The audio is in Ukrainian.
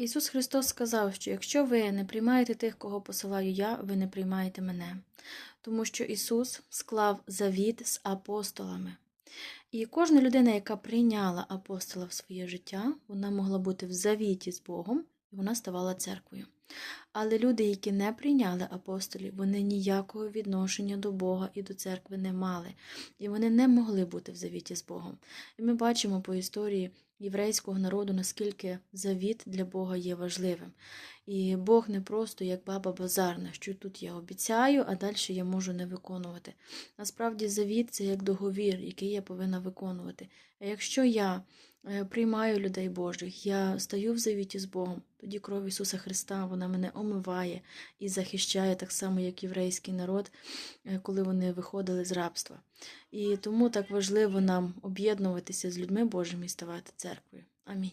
Ісус Христос сказав, що якщо ви не приймаєте тих, кого посилаю я, ви не приймаєте мене. Тому що Ісус склав завіт з апостолами. І кожна людина, яка прийняла апостола в своє життя, вона могла бути в завіті з Богом, і вона ставала церквою. Але люди, які не прийняли апостолів, вони ніякого відношення до Бога і до церкви не мали, і вони не могли бути в завіті з Богом. І ми бачимо по історії єврейського народу, наскільки завіт для Бога є важливим. І Бог не просто як баба базарна, що тут я обіцяю, а далі я можу не виконувати. Насправді, завіт це як договір, який я повинна виконувати. А якщо я приймаю людей Божих, я стаю в завіті з Богом, тоді кров Ісуса Христа вона мене омиває і захищає так само, як єврейський народ, е, коли вони виходили з рабства. І тому так важливо нам об'єднуватися з людьми Божими і ставати церквою. Амінь.